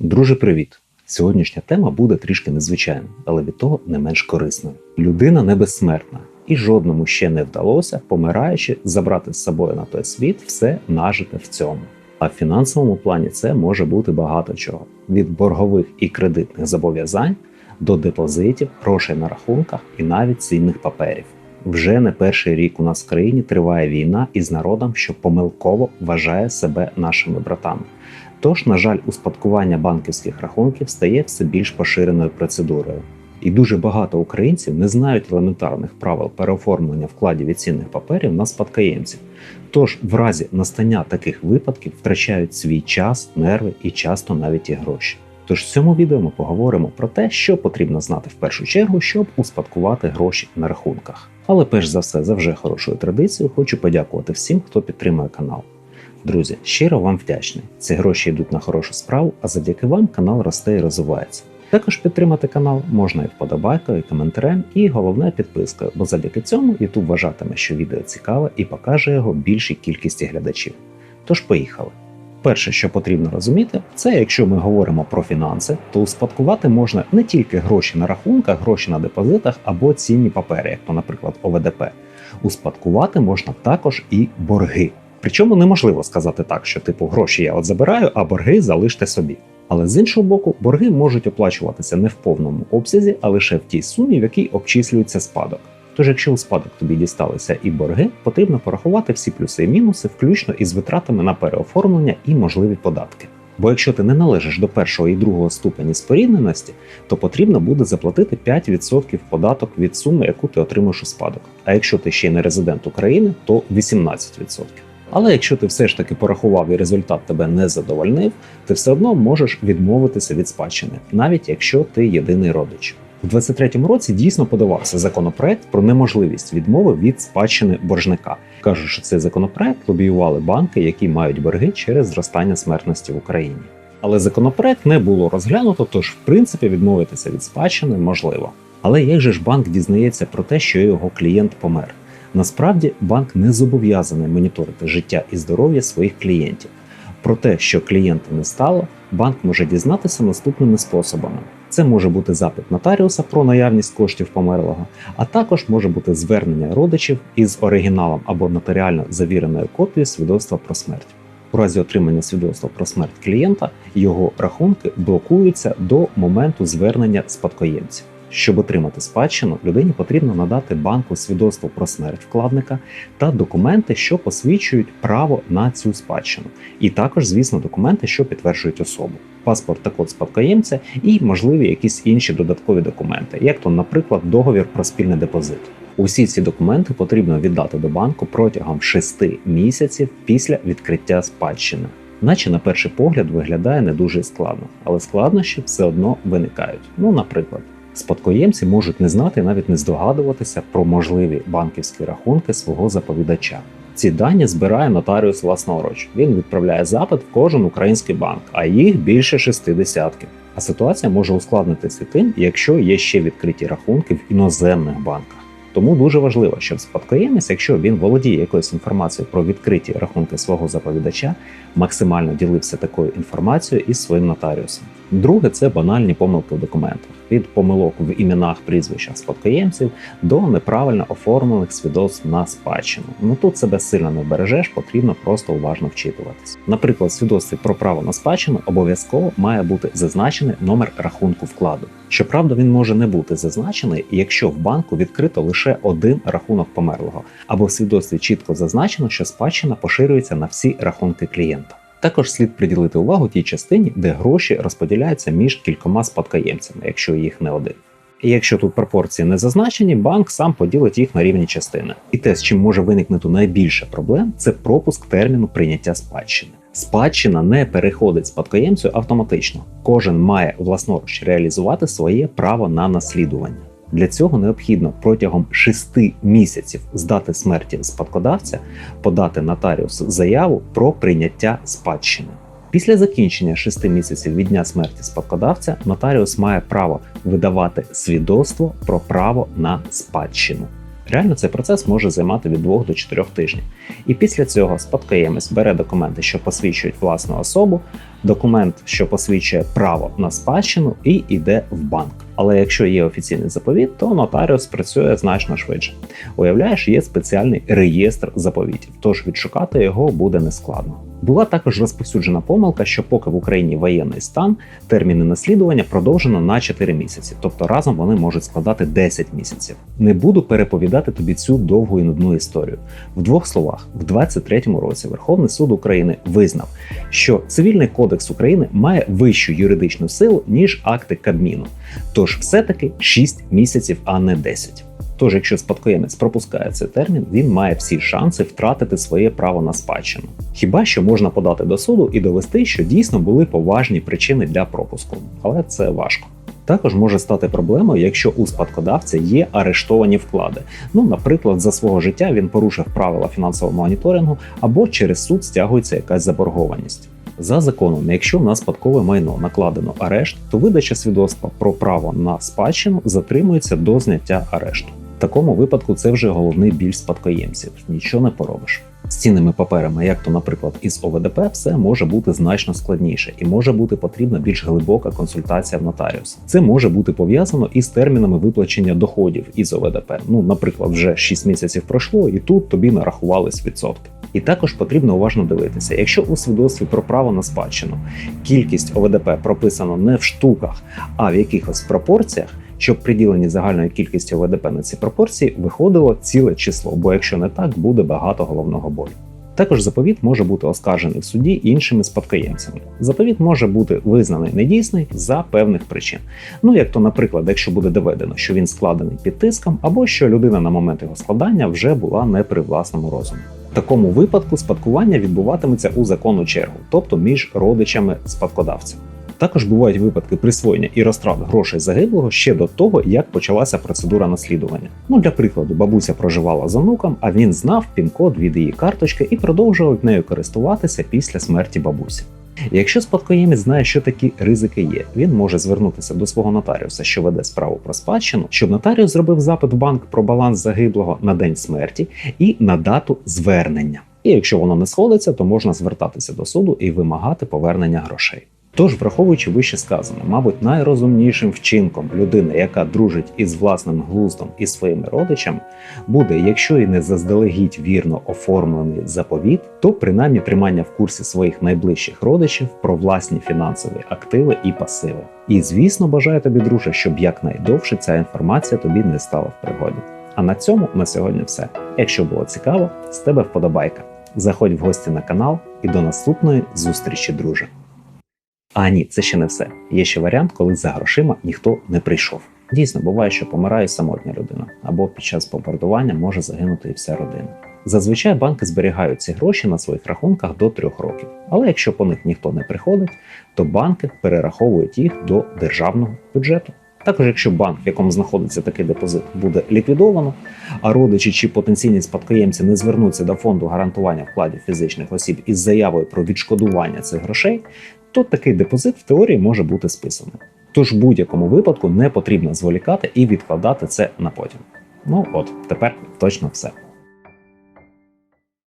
Друже, привіт! Сьогоднішня тема буде трішки незвичайною, але від того не менш корисною. Людина не безсмертна, і жодному ще не вдалося, помираючи, забрати з собою на той світ все нажите в цьому. А в фінансовому плані це може бути багато чого: від боргових і кредитних зобов'язань до депозитів, грошей на рахунках і навіть цінних паперів. Вже не перший рік у нас в країні триває війна із народом, що помилково вважає себе нашими братами. Тож, на жаль, успадкування банківських рахунків стає все більш поширеною процедурою. І дуже багато українців не знають елементарних правил переоформлення вкладів і цінних паперів на спадкоємців. Тож, в разі настання таких випадків втрачають свій час, нерви і часто навіть і гроші. Тож в цьому відео ми поговоримо про те, що потрібно знати в першу чергу, щоб успадкувати гроші на рахунках. Але перш за все, за вже хорошою традицією, хочу подякувати всім, хто підтримує канал. Друзі, щиро вам вдячний. Ці гроші йдуть на хорошу справу, а завдяки вам канал росте і розвивається. Також підтримати канал можна і вподобайкою, і коментарем, і головне підпискою, бо завдяки цьому YouTube вважатиме, що відео цікаве і покаже його більшій кількості глядачів. Тож поїхали. Перше, що потрібно розуміти, це якщо ми говоримо про фінанси, то успадкувати можна не тільки гроші на рахунках, гроші на депозитах або цінні папери, як то, наприклад, ОВДП. Успадкувати можна також і борги. Причому неможливо сказати так, що типу гроші я от забираю, а борги залиште собі. Але з іншого боку, борги можуть оплачуватися не в повному обсязі, а лише в тій сумі, в якій обчислюється спадок. Тож, якщо у спадок тобі дісталися і борги, потрібно порахувати всі плюси і мінуси, включно із витратами на переоформлення і можливі податки. Бо якщо ти не належиш до першого і другого ступені спорідненості, то потрібно буде заплатити 5% податок від суми, яку ти отримаєш у спадок. А якщо ти ще й не резидент України, то 18%. Але якщо ти все ж таки порахував і результат тебе не задовольнив, ти все одно можеш відмовитися від спадщини, навіть якщо ти єдиний родич. У 23-му році дійсно подавався законопроект про неможливість відмови від спадщини боржника. Кажуть, що цей законопроект лобіювали банки, які мають борги через зростання смертності в Україні. Але законопроект не було розглянуто, тож в принципі відмовитися від спадщини можливо. Але як же ж банк дізнається про те, що його клієнт помер? Насправді банк не зобов'язаний моніторити життя і здоров'я своїх клієнтів. Про те, що клієнта не стало, банк може дізнатися наступними способами: це може бути запит нотаріуса про наявність коштів померлого, а також може бути звернення родичів із оригіналом або нотаріально завіреною копією свідоцтва про смерть. У разі отримання свідоцтва про смерть клієнта його рахунки блокуються до моменту звернення спадкоємців. Щоб отримати спадщину, людині потрібно надати банку свідоцтво про смерть вкладника та документи, що посвідчують право на цю спадщину, і також, звісно, документи, що підтверджують особу, паспорт та код спадкоємця, і можливі якісь інші додаткові документи, як то, наприклад, договір про спільний депозит. Усі ці документи потрібно віддати до банку протягом 6 місяців після відкриття спадщини. Наче на перший погляд виглядає не дуже складно, але складнощі все одно виникають. Ну, наприклад. Спадкоємці можуть не знати, навіть не здогадуватися про можливі банківські рахунки свого заповідача. Ці дані збирає нотаріус власноруч. Він відправляє запит в кожен український банк, а їх більше шести десятків. А ситуація може ускладнитися тим, якщо є ще відкриті рахунки в іноземних банках. Тому дуже важливо, щоб спадкоємець, якщо він володіє якоюсь інформацією про відкриті рахунки свого заповідача, максимально ділився такою інформацією із своїм нотаріусом. Друге це банальні помилки в документах від помилок в іменах, прізвищах спадкоємців до неправильно оформлених свідоцтв на спадщину. Ну тут себе сильно не бережеш, потрібно просто уважно вчитуватись. Наприклад, в свідоцтві про право на спадщину обов'язково має бути зазначений номер рахунку вкладу. Щоправда, він може не бути зазначений, якщо в банку відкрито лише один рахунок померлого, або в свідоцтві чітко зазначено, що спадщина поширюється на всі рахунки клієнта. Також слід приділити увагу тій частині, де гроші розподіляються між кількома спадкоємцями, якщо їх не один. І якщо тут пропорції не зазначені, банк сам поділить їх на рівні частини. І те, з чим може виникнути найбільше проблем, це пропуск терміну прийняття спадщини. Спадщина не переходить спадкоємцю автоматично. Кожен має власноруч реалізувати своє право на наслідування. Для цього необхідно протягом 6 місяців з дати смерті спадкодавця подати нотаріусу заяву про прийняття спадщини. Після закінчення 6 місяців від дня смерті спадкодавця нотаріус має право видавати свідоцтво про право на спадщину. Реально цей процес може займати від 2 до 4 тижнів. І після цього спадкоємець бере документи, що посвідчують власну особу, документ, що посвідчує право на спадщину, і йде в банк. Але якщо є офіційний заповіт, то нотаріус працює значно швидше. Уявляєш, є спеціальний реєстр заповітів, тож відшукати його буде нескладно. Була також розповсюджена помилка, що поки в Україні воєнний стан, терміни наслідування продовжено на 4 місяці, тобто разом вони можуть складати 10 місяців. Не буду переповідати тобі цю довгу і нудну історію. В двох словах, в 23-му році Верховний суд України визнав, що цивільний кодекс України має вищу юридичну силу ніж акти Кабміну. Тож все-таки 6 місяців, а не 10. Тож, якщо спадкоємець пропускає цей термін, він має всі шанси втратити своє право на спадщину. Хіба що можна подати до суду і довести, що дійсно були поважні причини для пропуску, але це важко. Також може стати проблемою, якщо у спадкодавця є арештовані вклади. Ну, наприклад, за свого життя він порушив правила фінансового моніторингу або через суд стягується якась заборгованість. За законом, якщо на спадкове майно накладено арешт, то видача свідоцтва про право на спадщину затримується до зняття арешту. В такому випадку це вже головний біль спадкоємців, нічого не поробиш. З цінними паперами, як то, наприклад, із ОВДП, все може бути значно складніше і може бути потрібна більш глибока консультація в нотаріуса. Це може бути пов'язано із термінами виплачення доходів із ОВДП. Ну, наприклад, вже 6 місяців пройшло, і тут тобі нарахувались відсотки. І також потрібно уважно дивитися, якщо у свідоцтві про право на спадщину кількість ОВДП прописано не в штуках, а в якихось пропорціях, щоб приділені загальної кількості ОВДП на ці пропорції виходило ціле число, бо якщо не так, буде багато головного болю. Також заповіт може бути оскаржений в суді іншими спадкоємцями. Заповіт може бути визнаний недійсний за певних причин. Ну як то, наприклад, якщо буде доведено, що він складений під тиском, або що людина на момент його складання вже була не при власному розумі. Такому випадку спадкування відбуватиметься у законну чергу, тобто між родичами спадкодавця. Також бувають випадки присвоєння і розтрат грошей загиблого ще до того, як почалася процедура наслідування. Ну, для прикладу, бабуся проживала з онуком, а він знав пін-код від її карточки і продовжував нею користуватися після смерті бабусі. Якщо спадкоємець знає, що такі ризики є, він може звернутися до свого нотаріуса, що веде справу про спадщину, щоб нотаріус зробив запит в банк про баланс загиблого на день смерті і на дату звернення. І якщо воно не сходиться, то можна звертатися до суду і вимагати повернення грошей. Тож, враховуючи вище сказане, мабуть, найрозумнішим вчинком людини, яка дружить із власним глуздом і своїми родичами, буде, якщо і не заздалегідь вірно оформлений заповіт, то принаймні тримання в курсі своїх найближчих родичів про власні фінансові активи і пасиви. І звісно, бажаю тобі, друже, щоб якнайдовше ця інформація тобі не стала в пригоді. А на цьому на сьогодні все. Якщо було цікаво, з тебе вподобайка. Заходь в гості на канал і до наступної зустрічі, друже. А ні, це ще не все. Є ще варіант, коли за грошима ніхто не прийшов. Дійсно, буває, що помирає самотня людина, або під час бомбардування може загинути і вся родина. Зазвичай банки зберігають ці гроші на своїх рахунках до трьох років. Але якщо по них ніхто не приходить, то банки перераховують їх до державного бюджету. Також, якщо банк, в якому знаходиться такий депозит, буде ліквідовано, а родичі чи потенційні спадкоємці не звернуться до фонду гарантування вкладів фізичних осіб із заявою про відшкодування цих грошей, то такий депозит в теорії може бути списаний. Тож в будь-якому випадку не потрібно зволікати і відкладати це на потім. Ну от тепер точно все.